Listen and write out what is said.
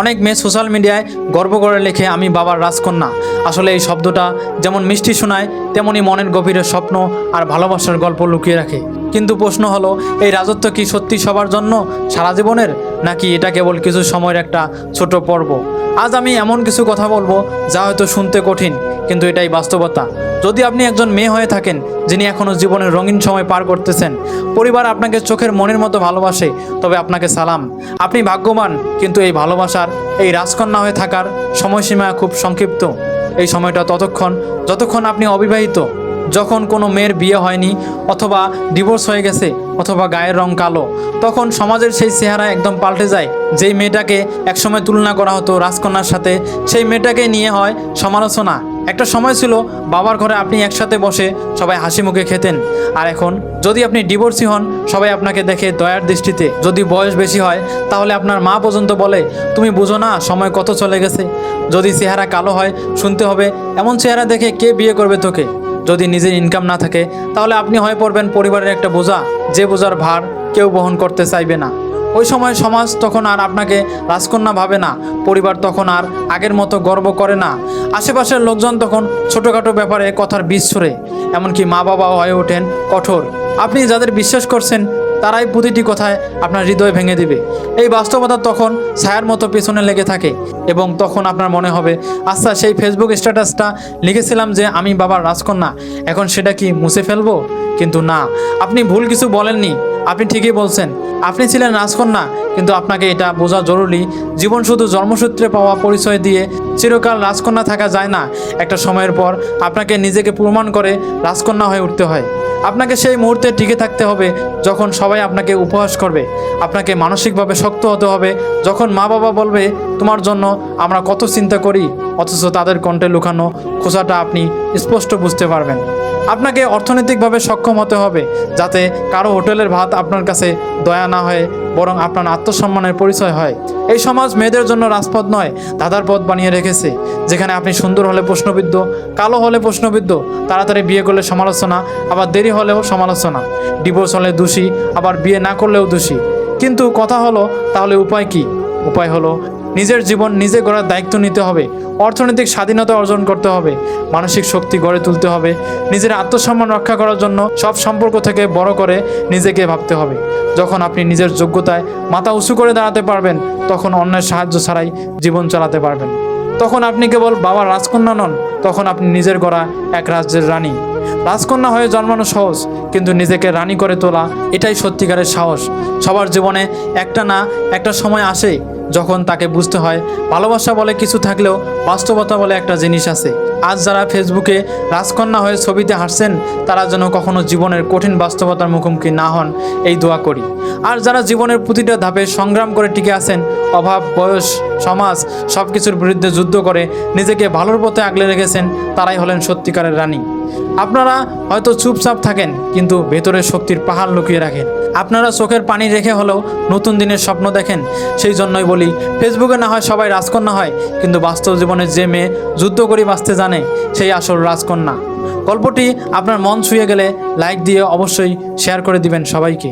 অনেক মেয়ে সোশ্যাল মিডিয়ায় গর্ব করে লেখে, আমি বাবার রাজকন্যা। আসলে এই শব্দটা যেমন মিষ্টি শোনায় তেমনই মনের গভীরে স্বপ্ন আর ভালোবাসার গল্প লুকিয়ে রাখে। কিন্তু প্রশ্ন হলো, এই রাজত্ব কি সত্যি সবার জন্য সারা জীবনের, নাকি এটা কেবল কিছু সময়ের একটা ছোট পর্ব? আজ আমি এমন কিছু কথা বলব যা হয়তো শুনতে কঠিন কিন্তু এটাই বাস্তবতা। যদি আপনি একজন মেয়ে হয়ে থাকেন, যিনি এখনও জীবনের রঙিন সময় পার করতেছেন, পরিবার আপনাকে চোখের মনের মতো ভালোবাসে, তবে আপনাকে সালাম। আপনি ভাগ্যবান, কিন্তু এই ভালোবাসার, এই রাজকন্যা হয়ে থাকার সময়সীমা খুব সংক্ষিপ্ত। এই সময়টা ততক্ষণ, যতক্ষণ আপনি অবিবাহিত, যখন কোনো মেয়ের বিয়ে হয়নি, অথবা ডিভোর্স হয়ে গেছে, অথবা গায়ের রং কালো, তখন সমাজের সেই চেহারা একদম পাল্টে যায়। যেই মেয়েটাকে একসময় তুলনা করা হতো রাজকন্যার সাথে, সেই মেয়েটাকে নিয়ে হয় সমালোচনা। একটা সময় ছিল বাবার ঘরে আপনি একসাথে বসে সবাই হাসি মুখে খেতেন। আর এখন যদি আপনি ডিভোর্সি হন, সবাই আপনাকে দেখে দয়ার দৃষ্টিতে যদি বয়স বেশি হয়, তাহলে আপনার মা পর্যন্ত বলে, তুমি বুঝো না, সময় কত চলে গেছে। যদি চেহারা কালো হয়, শুনতে হবে, এমন চেহারা দেখে কে বিয়ে করবে তোকে? যদি নিজের ইনকাম না থাকে, তাহলে আপনি হয়ে পড়বেন পরিবারের একটা বোঝা। যে বোঝার ভার কেউ বহন করতে চাইবে না। ওই সময় সমাজ তখন আর আপনাকে রাজকন্যা ভাবে না, পরিবার তখন আর আগের মতো গর্ব করে না। আশেপাশের লোকজন তখন ছোটোখাটো ব্যাপারে কথার বিষ ছড়ে, এমনকি মা বাবাও হয়ে ওঠেন কঠোর। আপনি যাদের বিশ্বাস করছেন, তারাই প্রতিটি কথায় আপনার হৃদয় ভেঙে দিবে। এই বাস্তবতা তখন ছায়ার মতো পেছনে লেগে থাকে এবং তখন আপনার মনে হবে আচ্ছা সেই ফেসবুক স্ট্যাটাসটা লিখেছিলাম যে আমি বাবার রাজকন্যা, এখন সেটা কি মুছে ফেলব? কিন্তু না, আপনি ভুল কিছু বলেননি। আপনি ঠিকই বলছেন। আপনি ছিলেন রাজকন্যা, কিন্তু আপনাকে এটা বোঝা জরুরি। জীবন শুধু জন্মসূত্রে পাওয়া পরিচয় দিয়ে চিরকাল রাজকন্যা থাকা যায় না। একটা সময়ের পর আপনাকে নিজেকে প্রমাণ করে রাজকন্যা হয়ে উঠতে হয়। আপনাকে সেই মুহূর্তে টিকে থাকতে হবে যখন সবাই আপনাকে উপহাস করবে। আপনাকে মানসিকভাবে শক্ত হতে হবে যখন মা বাবা বলবে, তোমার জন্য আমরা কত চিন্তা করি, অথচ তাদের কণ্ঠে লুকানো খোসাটা আপনি স্পষ্ট বুঝতে পারবেন। আপনাকে অর্থনৈতিকভাবে সক্ষম হতে হবে, যাতে কারও হোটেলের ভাত আপনার কাছে দয়া না হয়, বরং আপনার আত্মসম্মানের পরিচয় হয়। এই সমাজ মেয়েদের জন্য রাজপথ নয়, দাদার পথ বানিয়ে রেখেছে, যেখানে আপনি সুন্দর হলে প্রশ্নবিদ্ধ, কালো হলে প্রশ্নবিদ্ধ, তাড়াতাড়ি বিয়ে করলে সমালোচনা, আবার দেরি হলেও সমালোচনা। ডিভোর্স হলে দোষী, আবার বিয়ে না করলেও দোষী। কিন্তু কথা হলো, তাহলে উপায় কি? উপায় হলো নিজের জীবন নিজে গড়ার দায়িত্ব নিতে হবে, অর্থনৈতিক স্বাধীনতা অর্জন করতে হবে, মানসিক শক্তি গড়ে তুলতে হবে, নিজের আত্মসম্মান রক্ষা করার জন্য সব সম্পর্ক থেকে বড় করে নিজেকে ভাবতে হবে। যখন আপনি নিজের যোগ্যতায় মাথা উঁচু করে দাঁড়াতে পারবেন, তখন অন্যের সাহায্য ছাড়াই জীবন চালাতে পারবেন। তখন আপনি কেবল বাবার রাজকন্যা নন, তখন আপনি নিজের গড়া এক রাজ্যের রানী। রাজকন্যা হয়ে জন্মানো সহজ, কিন্তু নিজেকে রানী করে তোলা এটাই সত্যিকারের সাহস। সবার জীবনে একটা না একটা সময় আসে যখন তাকে বুঝতে হয়, ভালোবাসা বলে কিছু থাকলেও বাস্তবতা বলে একটা জিনিস আছে। আজ যারা ফেসবুকে রাজকন্যা হয়ে ছবিতে হাসছেন তারা যেন কখনো জীবনের কঠিন বাস্তবতার মুখোমুখি না হন, এই দোয়া করি। আর যারা জীবনের প্রতিটা ধাপে সংগ্রাম করে টিকে আছেন, অভাব, বয়স, সমাজ সব কিছুর বিরুদ্ধে যুদ্ধ করে নিজেকে ভালোর পথে আগলে রেখেছেন, তারাই হলেন সত্যিকারের রানী। আপনারা হয়তো চুপচাপ থাকেন, কিন্তু ভেতরে শক্তির পাহাড় লুকিয়ে রাখেন। আপনারা চোখের পানি রেখে হলেও নতুন দিনের স্বপ্ন দেখেন, সেই জন্যই বলি, ফেসবুকে না হয় সবাই রাজকন্যা হয়, কিন্তু বাস্তব জীবনে যে মেয়ে যুদ্ধ করে বাঁচতে জানে, সেই আসল রাজকন্যা। গল্পটি আপনার মন ছুঁয়ে গেলে লাইক দিয়ে অবশ্যই শেয়ার করে দিবেন সবাইকে।